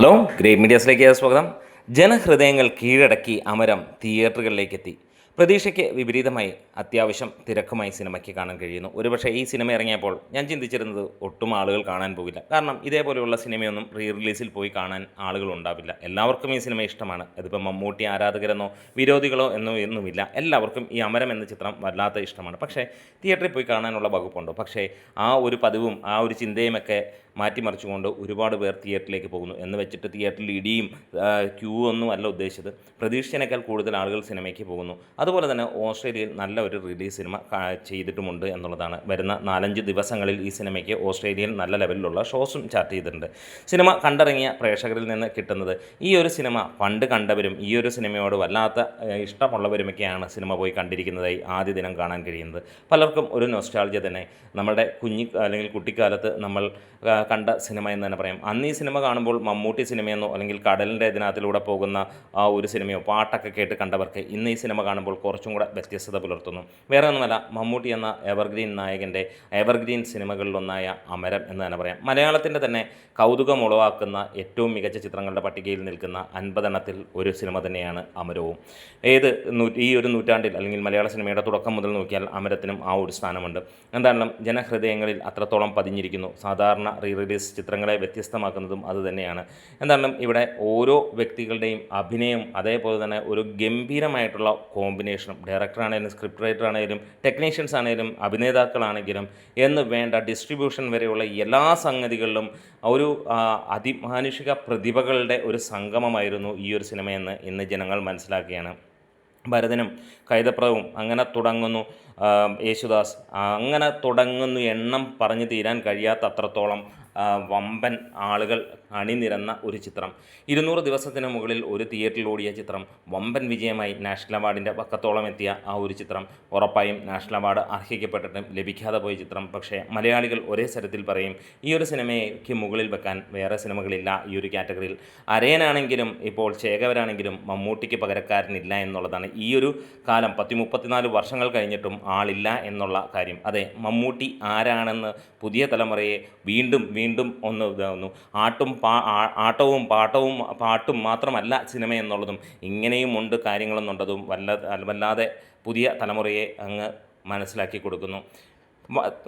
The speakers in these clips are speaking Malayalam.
ഹലോ ഗ്രേറ്റ് മീഡിയസിലേക്ക് സ്വാഗതം. ജനഹൃദയങ്ങൾ കീഴടക്കി അമരം തിയേറ്ററുകളിലേക്ക് എത്തി പ്രതീക്ഷയ്ക്ക് വിപരീതമായി അത്യാവശ്യം തിരക്കുമായി സിനിമയ്ക്ക് കാണാൻ കഴിയുന്നു. ഒരുപക്ഷെ ഈ സിനിമ ഇറങ്ങിയപ്പോൾ ഞാൻ ചിന്തിച്ചിരുന്നത് ഒട്ടും ആളുകൾ കാണാൻ പോകില്ല. കാരണം ഇതേപോലെയുള്ള സിനിമയൊന്നും റീ റിലീസിൽ പോയി കാണാൻ ആളുകൾ ഉണ്ടാവില്ല. എല്ലാവർക്കും ഈ സിനിമ ഇഷ്ടമാണ്. അതിപ്പോൾ മമ്മൂട്ടി ആരാധകരെന്നോ വിരോധികളോ എന്നോ ഒന്നുമില്ല. എല്ലാവർക്കും ഈ അമരം എന്ന ചിത്രം വല്ലാത്ത ഇഷ്ടമാണ്. പക്ഷേ തിയേറ്ററിൽ പോയി കാണാനുള്ള വകുപ്പുണ്ടോ. പക്ഷേ ആ ഒരു പതിവും ആ ഒരു ചിന്തയുമൊക്കെ മാറ്റിമറിച്ചുകൊണ്ട് ഒരുപാട് പേർ തിയേറ്ററിലേക്ക് പോകുന്നു എന്ന് വെച്ചിട്ട് തിയേറ്ററിൽ ഇടിയും ക്യൂ ഒന്നും അല്ല ഉദ്ദേശിച്ചത്. പ്രതീക്ഷിച്ചതിനേക്കാൾ കൂടുതൽ ആളുകൾ സിനിമയ്ക്ക് പോകുന്നു. അതുപോലെ തന്നെ ഓസ്ട്രേലിയയിൽ നല്ല ഒരു റിലീസ് സിനിമ ചെയ്തിട്ടുമുണ്ട് എന്നുള്ളതാണ്. വരുന്ന നാലഞ്ച് ദിവസങ്ങളിൽ ഈ സിനിമയ്ക്ക് ഓസ്ട്രേലിയയിൽ നല്ല ലെവലിലുള്ള ഷോസും ചാർട്ട് ചെയ്തിട്ടുണ്ട്. സിനിമ കണ്ടിറങ്ങിയ പ്രേക്ഷകരിൽ നിന്ന് കിട്ടുന്നത് ഈ ഒരു സിനിമ പണ്ട് കണ്ടവരും ഈ ഒരു സിനിമയോട് വല്ലാത്ത ഇഷ്ടമുള്ളവരുമൊക്കെയാണ് സിനിമ പോയി കണ്ടിരിക്കുന്നതായി ആദ്യ ദിനം കാണാൻ കഴിയുന്നത്. പലർക്കും ഒരു നൊസ്റ്റാൾജിയ തന്നെ. നമ്മുടെ കുഞ്ഞി അല്ലെങ്കിൽ കുട്ടിക്കാലത്ത് നമ്മൾ കണ്ട സിനിമ എന്ന് തന്നെ പറയാം. അന്ന് ഈ സിനിമ കാണുമ്പോൾ മമ്മൂട്ടി സിനിമയെന്നോ അല്ലെങ്കിൽ കടലിന്റെ ഇതിനകത്തിലൂടെ പോകുന്ന ആ ഒരു സിനിമയോ പാട്ടൊക്കെ കേട്ട് കണ്ടവർക്ക് ഇന്ന് ഈ സിനിമ കാണുമ്പോൾ കുറച്ചും കൂടെ വ്യത്യസ്തത പുലർത്തുന്നു. വേറെ ഒന്നുമല്ല മമ്മൂട്ടി എന്ന എവർഗ്രീൻ നായകന്റെ എവർഗ്രീൻ സിനിമകളിലൊന്നായ അമരം എന്ന് തന്നെ പറയാം. മലയാളത്തിന്റെ തന്നെ കൗതുകം ഉളവാക്കുന്ന ഏറ്റവും മികച്ച ചിത്രങ്ങളുടെ പട്ടികയിൽ നിൽക്കുന്ന അൻപതെണ്ണത്തിൽ ഒരു സിനിമ തന്നെയാണ് അമരവും. ഏത് ഈ ഒരു നൂറ്റാണ്ടിൽ അല്ലെങ്കിൽ മലയാള സിനിമയുടെ തുടക്കം മുതൽ നോക്കിയാൽ അമരത്തിനും ആ ഒരു സ്ഥാനമുണ്ട്. എന്തായാലും ജനഹൃദയങ്ങളിൽ അത്രത്തോളം പതിഞ്ഞിരിക്കുന്നു. സാധാരണ റീ റിലീസ് ചിത്രങ്ങളെ വ്യത്യസ്തമാക്കുന്നതും അതുതന്നെയാണ് എന്തായാലും ഇവിടെ ഓരോ വ്യക്തികളുടെയും അഭിനയം അതേപോലെ തന്നെ ഒരു ഗംഭീരമായിട്ടുള്ള കോമ്പിനേഷനും ഡയറക്ടറാണേലും സ്ക്രിപ്റ്റ് റൈറ്റർ ആണെങ്കിലും ടെക്നീഷ്യൻസ് ആണെങ്കിലും അഭിനേതാക്കളാണെങ്കിലും എന്ന് വേണ്ട ഡിസ്ട്രിബ്യൂഷൻ വരെയുള്ള എല്ലാ സംഗതികളിലും ഒരു അതിമാനുഷിക പ്രതിഭകളുടെ ഒരു സംഗമമായിരുന്നു ഈ ഒരു സിനിമയെന്ന് ഇന്ന് ജനങ്ങൾ മനസ്സിലാക്കുകയാണ്. ഭരതനും കൈതപ്രവും അങ്ങനെ തുടങ്ങുന്നു. യേശുദാസ്. അങ്ങനെ തുടങ്ങുന്നു എണ്ണം പറഞ്ഞു തീരാൻ കഴിയാത്ത അത്രത്തോളം വമ്പൻ ആളുകൾ അണിനിരന്ന ഒരു ചിത്രം. ഇരുന്നൂറ് ദിവസത്തിന് മുകളിൽ ഒരു തിയേറ്ററിൽ ഓടിയ ചിത്രം വമ്പൻ വിജയമായി നാഷണൽ അവാർഡിന്റെ പക്കത്തോളം എത്തിയ ആ ഒരു ചിത്രം. ഉറപ്പായും നാഷണൽ അവാർഡ് അർഹിക്കപ്പെട്ടിട്ടും ലഭിക്കാതെ പോയ ചിത്രം. പക്ഷേ മലയാളികൾ ഒരേ സ്വരത്തിൽ പറയും ഈ ഒരു സിനിമയ്ക്ക് മുകളിൽ വെക്കാൻ വേറെ സിനിമകളില്ല ഈ ഒരു കാറ്റഗറിയിൽ. അരയനാണെങ്കിലും ഇപ്പോൾ ചേകവരാണെങ്കിലും മമ്മൂട്ടിക്ക് പകരക്കാരനില്ല എന്നുള്ളതാണ് ഈ ഒരു കാലം. പത്തി മുപ്പത്തിനാല് വർഷങ്ങൾ കഴിഞ്ഞിട്ടും ആളില്ല എന്നുള്ള കാര്യം. അതെ മമ്മൂട്ടി ആരാണെന്ന് പുതിയ തലമുറയെ വീണ്ടും വീണ്ടും ഒന്ന് ഇതാവുന്നു. ആട്ടും പാ ആട്ടവും പാട്ടവും പാട്ടും മാത്രമല്ല സിനിമ എന്നുള്ളതും ഇങ്ങനെയും ഉണ്ട് കാര്യങ്ങളെന്നുള്ളതും വല്ല വല്ലാതെ പുതിയ തലമുറയെ അങ്ങ് മനസ്സിലാക്കി കൊടുക്കുന്നു.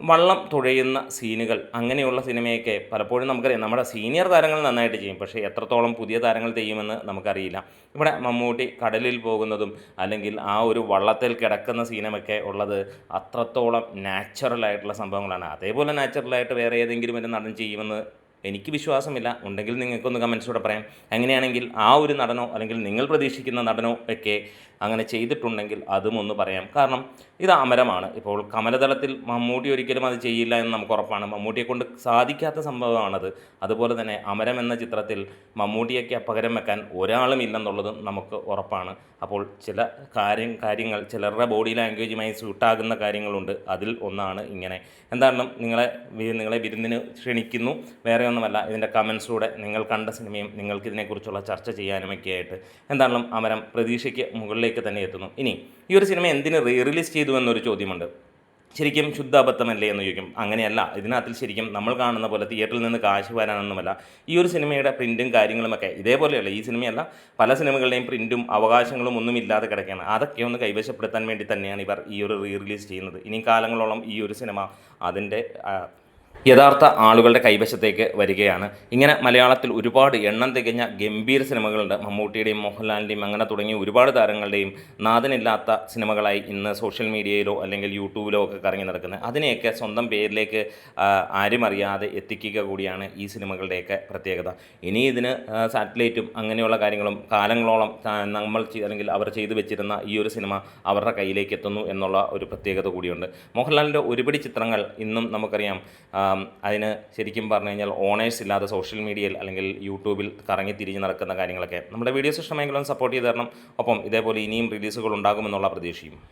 വള്ളം തുഴയുന്ന സീനുകൾ അങ്ങനെയുള്ള സിനിമയൊക്കെ പലപ്പോഴും നമുക്കറിയാം. നമ്മുടെ സീനിയർ താരങ്ങൾ നന്നായിട്ട് ചെയ്യും. പക്ഷേ എത്രത്തോളം പുതിയ താരങ്ങൾ ചെയ്യുമെന്ന് നമുക്കറിയില്ല. ഇവിടെ മമ്മൂട്ടി കടലിൽ പോകുന്നതും അല്ലെങ്കിൽ ആ ഒരു വള്ളത്തിൽ കിടക്കുന്ന സീനമൊക്കെ ഉള്ളത് അത്രത്തോളം നാച്ചുറലായിട്ടുള്ള സംഭവങ്ങളാണ്. അതേപോലെ നാച്ചുറലായിട്ട് വേറെ ഏതെങ്കിലും ഒരു നടൻ ചെയ്യുമെന്ന് എനിക്ക് വിശ്വാസമില്ല. ഉണ്ടെങ്കിൽ നിങ്ങൾക്കൊന്ന് കമൻസിലൂടെ പറയാം. അങ്ങനെയാണെങ്കിൽ ആ ഒരു നടനോ അല്ലെങ്കിൽ നിങ്ങൾ പ്രതീക്ഷിക്കുന്ന നടനോ ഒക്കെ അങ്ങനെ ചെയ്തിട്ടുണ്ടെങ്കിൽ അതും ഒന്ന് പറയാം. കാരണം ഇത് അമരമാണ്. ഇപ്പോൾ കമലതലത്തിൽ മമ്മൂട്ടി ഒരിക്കലും അത് ചെയ്യില്ല എന്ന് നമുക്ക് ഉറപ്പാണ്. മമ്മൂട്ടിയെ കൊണ്ട് സാധിക്കാത്ത സംഭവമാണത്. അതുപോലെ തന്നെ അമരം എന്ന ചിത്രത്തിൽ മമ്മൂട്ടിയൊക്കെ പകരം വെക്കാൻ ഒരാളും ഇല്ലെന്നുള്ളതും നമുക്ക് ഉറപ്പാണ്. അപ്പോൾ ചില കാര്യം കാര്യങ്ങൾ ചിലരുടെ ബോഡി ലാംഗ്വേജുമായി സൂട്ടാകുന്ന കാര്യങ്ങളുണ്ട്. അതിൽ ഒന്നാണ് ഇങ്ങനെ. എന്താണെന്നും നിങ്ങളെ നിങ്ങളെ വിരുന്നിന് ക്ഷണിക്കുന്നു. വേറെ ഒന്നുമല്ല ഇതിന്റെ കമൻസിലൂടെ നിങ്ങൾ കണ്ട സിനിമയും നിങ്ങൾക്ക് ഇതിനെക്കുറിച്ചുള്ള ചർച്ച ചെയ്യാനുമൊക്കെ ആയിട്ട് എന്താണെങ്കിലും അമരം പ്രതീക്ഷയ്ക്ക് മുകളിലേക്ക് തന്നെ എത്തുന്നു. ഇനി ഈ ഒരു സിനിമ എന്തിന് റീ റിലീസ് ചെയ്തു എന്നൊരു ചോദ്യമുണ്ട്. ശരിക്കും ശുദ്ധ അബദ്ധമല്ലേ എന്ന് ചോദിക്കും. അങ്ങനെയല്ല ഇതിനകത്തിൽ ശരിക്കും നമ്മൾ കാണുന്ന പോലെ തിയേറ്ററിൽ നിന്ന് കാശ് വരാനൊന്നുമല്ല. ഈ ഒരു സിനിമയുടെ പ്രിന്റും കാര്യങ്ങളുമൊക്കെ ഇതേപോലെയല്ല ഈ സിനിമയല്ല പല സിനിമകളുടെയും പ്രിന്റും അവകാശങ്ങളും ഒന്നും ഇല്ലാതെ കിടക്കുകയാണ്. അതൊക്കെ ഒന്ന് കൈവശപ്പെടുത്താൻ വേണ്ടി തന്നെയാണ് ഇവർ ഈ ഒരു റീ റിലീസ് ചെയ്യുന്നത്. ഇനി കാലങ്ങളോളം ഈ ഒരു സിനിമ അതിന്റെ യഥാർത്ഥ ആളുകളുടെ കൈവശത്തേക്ക് വരികയാണ്. ഇങ്ങനെ മലയാളത്തിൽ ഒരുപാട് എണ്ണം തികഞ്ഞ ഗംഭീര സിനിമകളുണ്ട്. മമ്മൂട്ടിയുടെയും മോഹൻലാലിന്റെയും അങ്ങനെ തുടങ്ങിയ ഒരുപാട് താരങ്ങളുടെയും നാഥനില്ലാത്ത സിനിമകളായി ഇന്ന് സോഷ്യൽ മീഡിയയിലോ അല്ലെങ്കിൽ യൂട്യൂബിലോ ഒക്കെ കറങ്ങി നടക്കുന്നത്. അതിനെയൊക്കെ സ്വന്തം പേരിലേക്ക് ആരും അറിയാതെ എത്തിക്കുക കൂടിയാണ് ഈ സിനിമകളുടെയൊക്കെ പ്രത്യേകത. ഇനി ഇതിന് സാറ്റലൈറ്റും അങ്ങനെയുള്ള കാര്യങ്ങളും കാലങ്ങളോളം നമ്മൾ അല്ലെങ്കിൽ അവർ ചെയ്തു വെച്ചിരുന്ന ഈ ഒരു സിനിമ അവരുടെ കയ്യിലേക്ക് എത്തുന്നു എന്നുള്ള ഒരു പ്രത്യേകത കൂടിയുണ്ട്. മോഹൻലാലിന്റെ ഒരുപിടി ചിത്രങ്ങൾ ഇന്നും നമുക്കറിയാം അതിന് ശരിക്കും പറഞ്ഞു കഴിഞ്ഞാൽ ഓണേഴ്സ് ഇല്ലാതെ സോഷ്യൽ മീഡിയയിൽ അല്ലെങ്കിൽ യൂട്യൂബിൽ കറങ്ങി തിരിഞ്ഞ് നടക്കുന്ന കാര്യങ്ങളൊക്കെ. നമ്മുടെ വീഡിയോസ് ഇഷ്ടമെങ്കിലും സപ്പോർട്ട് ചെയ്ത് തരണം. ഒപ്പം ഇതേപോലെ ഇനിയും റിലീസുകൾ ഉണ്ടാകുമെന്നുള്ള പ്രതീക്ഷയും.